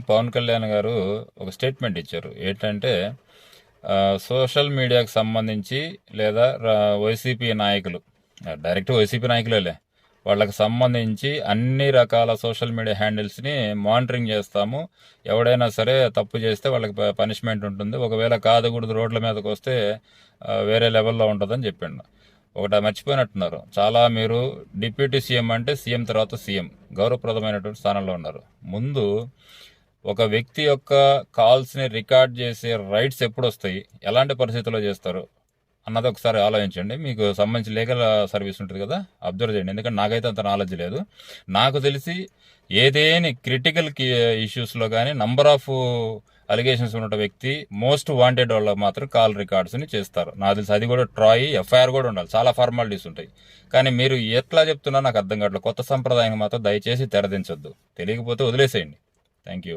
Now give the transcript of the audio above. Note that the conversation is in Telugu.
పవన్ కళ్యాణ్ గారు ఒక స్టేట్మెంట్ ఇచ్చారు. ఏంటంటే సోషల్ మీడియాకు సంబంధించి లేదా వైసీపీ నాయకులు డైరెక్ట్ వైసీపీ నాయకులేలే వాళ్ళకి సంబంధించి అన్ని రకాల సోషల్ మీడియా హ్యాండిల్స్ని మానిటరింగ్ చేస్తాము. ఎవడైనా సరే తప్పు చేస్తే వాళ్ళకి పనిష్మెంట్ ఉంటుంది. ఒకవేళ కాదుకూడదు రోడ్ల మీదకి వస్తే వేరే లెవెల్లో ఉంటుందని చెప్పిండు. ఒకటి మర్చిపోయినట్టున్నారు. చాలా మీరు డిప్యూటీ సీఎం అంటే సీఎం తర్వాత సీఎం గౌరవప్రదమైనటువంటి స్థానంలో ఉన్నారు. ముందు ఒక వ్యక్తి యొక్క కాల్స్ని రికార్డ్ చేసే రైట్స్ ఎప్పుడు వస్తాయి ఎలాంటి పరిస్థితుల్లో చేస్తారు? అన్నది ఒకసారి ఆలోచించండి. మీకు సంబంధించి లీగల్ సర్వీస్ ఉంటుంది కదా అబ్జర్వ్ చేయండి. ఎందుకంటే నాకైతే అంత నాలెడ్జ్ లేదు. నాకు తెలిసి ఏదేని క్రిటికల్ ఇష్యూస్లో కానీ నంబర్ ఆఫ్ అలిగేషన్స్ ఉన్న వ్యక్తి మోస్ట్ వాంటెడ్ వాళ్ళు మాత్రం కాల్ రికార్డ్స్ని చేస్తారు. నాకు తెలిసి అది కూడా ట్రాయ్ ఎఫ్ఐఆర్ కూడా ఉండాలి. చాలా ఫార్మాలిటీస్ ఉంటాయి. కానీ మీరు ఎట్లా చెప్తున్నా నాకు అర్థం కావట్లేదు. కొత్త సంప్రదాయం మాత్రం దయచేసి తెరదించొద్దు. తెలియకపోతే వదిలేసేయండి. Thank you.